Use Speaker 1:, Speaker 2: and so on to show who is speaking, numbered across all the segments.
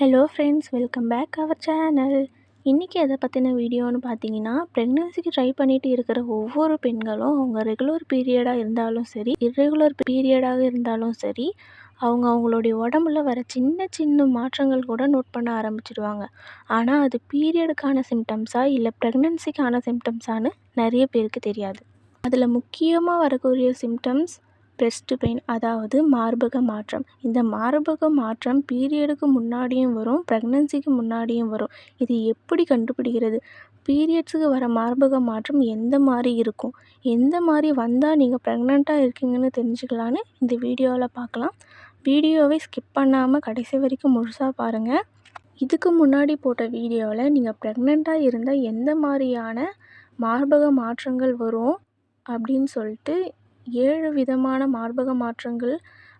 Speaker 1: Hello friends welcome back our channel இன்றைக்கி எதை பற்றின வீடியோன்னு பார்த்தீங்கன்னா ப்ரெக்னென்சிக்கு ட்ரை பண்ணிட்டு இருக்கிற ஒவ்வொரு பெண்களும் அவங்க ரெகுலர் பீரியடாக இருந்தாலும் சரி இர்ரெகுலர் பீரியடாக இருந்தாலும் சரி அவங்க அவங்களுடைய உடம்புல வர சின்ன சின்ன மாற்றங்கள் கூட நோட் பண்ண ஆரம்பிச்சிடுவாங்க ஆனால் அது பீரியடுக்கான சிம்டம்ஸா இல்லை ப்ரெக்னென்சிக்கான சிம்டம்ஸான்னு நிறைய பேருக்கு தெரியாது. அதில் முக்கியமாக வரக்கூடிய சிம்டம்ஸ் பிரஸ்ட் பெயின் அதாவது மார்பக மாற்றம். இந்த மார்பக மாற்றம் பீரியடுக்கு முன்னாடியும் வரும் ப்ரெக்னன்சிக்கு முன்னாடியும் வரும். இது எப்படி கண்டுபிடிக்கிறது? பீரியட்ஸுக்கு வர மார்பக மாற்றம் எந்த மாதிரி இருக்கும்? எந்த மாதிரி வந்தால் நீங்கள் ப்ரெக்னெண்ட்டாக இருக்கீங்கன்னு தெரிஞ்சுக்கலான்னு இந்த வீடியோவில் பார்க்கலாம். வீடியோவை ஸ்கிப் பண்ணாமல் கடைசி வரைக்கும் முழுசாக பாருங்கள் இதுக்கு முன்னாடி போட்ட வீடியோவில் நீங்கள் ப்ரெக்னெண்ட்டாக இருந்தால் எந்த மாதிரியான மார்பக மாற்றங்கள் வரும் அப்படின்னு சொல்லிட்டு ஏழு விதமான மார்பக மாற்றங்கள்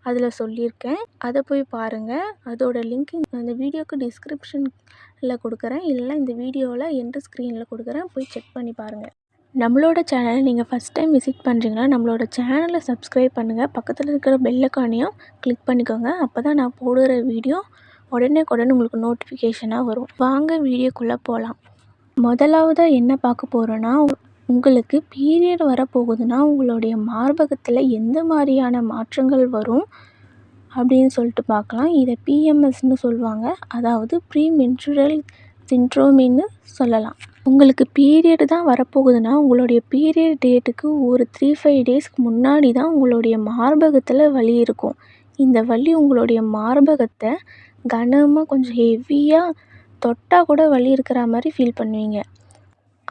Speaker 1: அதில் சொல்லியிருக்கேன். அதை போய் பாருங்கள் அதோட லிங்க் அந்த வீடியோக்கு டிஸ்கிரிப்ஷனில் கொடுக்குறேன். இல்லைனா இந்த வீடியோவில் எண்டு ஸ்க்ரீனில் கொடுக்குறேன். போய் செக் பண்ணி பாருங்கள் நம்மளோட சேனலை நீங்கள் ஃபஸ்ட் டைம் விசிட் பண்ணுறீங்கன்னா நம்மளோட சேனலை சப்ஸ்கிரைப் பண்ணுங்கள் பக்கத்தில் இருக்கிற பெல்லைக்கானையும் கிளிக் பண்ணிக்கோங்க. அப்போ தான் நான் போடுகிற வீடியோ உடனே உடனே உங்களுக்கு நோட்டிஃபிகேஷனாக வரும். வாங்க வீடியோக்குள்ளே போகலாம் முதலாவதாக என்ன பார்க்க போகிறோன்னா உங்களுக்கு பீரியட் வரப்போகுதுன்னா உங்களுடைய மார்பகத்தில் எந்த மாதிரியான மாற்றங்கள் வரும் அப்படின்னு சொல்லிட்டு பார்க்கலாம். இதை பிஎம்எஸ்ன்னு சொல்லுவாங்க. அதாவது ப்ரீ மென்சுரல் சின்ட்ரோமின்னு சொல்லலாம். உங்களுக்கு பீரியடு தான் வரப்போகுதுன்னா உங்களுடைய பீரியட் டேட்டுக்கு ஒரு த்ரீ ஃபைவ் டேஸ்க்கு முன்னாடி தான் உங்களுடைய மார்பகத்தில் வலி இருக்கும். இந்த வலி உங்களுடைய மார்பகத்தை கனமாக கொஞ்சம் ஹெவியாக தொட்டால் கூட வலி இருக்கிற மாதிரி ஃபீல் பண்ணுவீங்க.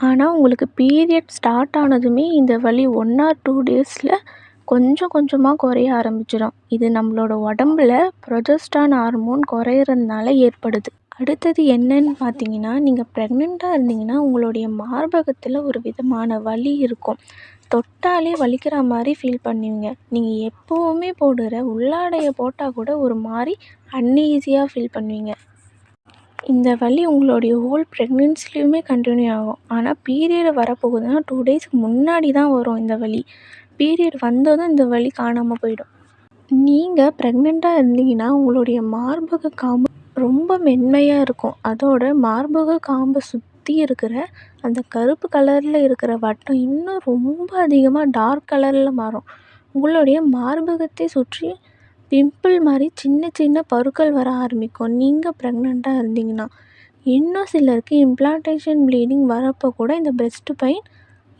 Speaker 1: ஆனால் உங்களுக்கு பீரியட் ஸ்டார்ட் ஆனதுமே இந்த வலி ஒன் ஆர் டூ டேஸில் கொஞ்சம் கொஞ்சமாக குறைய ஆரம்பிச்சிடும். இது நம்மளோட உடம்புல ப்ரொஜெஸ்டான் ஹார்மோன் குறையிறதுனால ஏற்படுது. அடுத்தது என்னன்னு பார்த்தீங்கன்னா நீங்கள் ப்ரெக்னெண்ட்டாக இருந்தீங்கன்னா உங்களுடைய மார்பகத்தில் ஒரு விதமான வலி இருக்கும். தொட்டாலே வலிக்கிற மாதிரி ஃபீல் பண்ணுவீங்க. நீங்கள் எப்போவுமே போடுற உள்ளாடையை போட்டால் கூட ஒரு மாதிரி அன்ஈஸியாக ஃபீல் பண்ணுவீங்க. இந்த வலி உங்களுடைய ஹோல் ப்ரெக்னென்சிலையுமே கண்டினியூ ஆகும். ஆனால் பீரியட் வரப்போகுதுன்னா டூ டேஸ்க்கு முன்னாடி தான் வரும் இந்த வலி. பீரியட் வந்ததும் இந்த வலி காணாமல் போயிடும். நீங்கள் ப்ரெக்னெண்ட்டாக இருந்தீங்கன்னா உங்களுடைய மார்பக காம்பு ரொம்ப மென்மையாக இருக்கும். அதோட மார்பக காம்பை சுற்றி இருக்கிற அந்த கருப்பு கலரில் இருக்கிற வட்டம் இன்னும் ரொம்ப அதிகமாக டார்க் கலரில் மாறும். உங்களுடைய மார்பகத்தை சுற்றி பிம்பிள் மாதிரி சின்ன சின்ன பருக்கள் வர ஆரம்பிக்கும். நீங்கள் ப்ரெக்னெண்ட்டாக இருந்தீங்கன்னா இன்னும் சிலருக்கு இம்ப்ளான்டேஷன் ப்ளீடிங் வரப்போ கூட இந்த பிரஸ்ட் பெயின்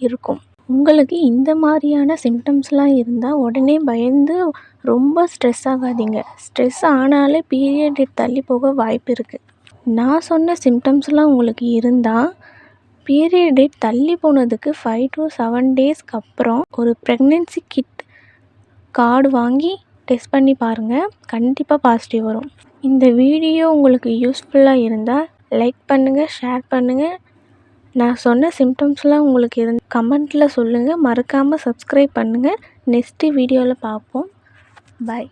Speaker 1: இருக்கும். உங்களுக்கு இந்த மாதிரியான சிம்டம்ஸ்லாம் இருந்தால் உடனே பயந்து ரொம்ப ஸ்ட்ரெஸ் ஆகாதீங்க. ஸ்ட்ரெஸ் ஆனாலே பீரியட் தள்ளி போக வாய்ப்பு இருக்குது நான் சொன்ன சிம்டம்ஸ்லாம் உங்களுக்கு இருந்தால் பீரியட் டேட் தள்ளி போனதுக்கு ஃபைவ் டு செவன் டேஸ்க்கு அப்புறம் ஒரு ப்ரெக்னென்சி கிட் கார்டு வாங்கி டெஸ்ட் பண்ணி பாருங்கள் கண்டிப்பாக பாசிட்டிவ் வரும். இந்த வீடியோ உங்களுக்கு யூஸ்ஃபுல்லாக இருந்தால் லைக் பண்ணுங்கள் ஷேர் பண்ணுங்கள் நான் சொன்ன சிம்டம்ஸ்லாம் உங்களுக்கு இருந் கமெண்ட்டில் சொல்லுங்கள் மறக்காமல் சப்ஸ்கிரைப் பண்ணுங்கள் நெக்ஸ்ட்டு வீடியோவில் பார்ப்போம். பாய்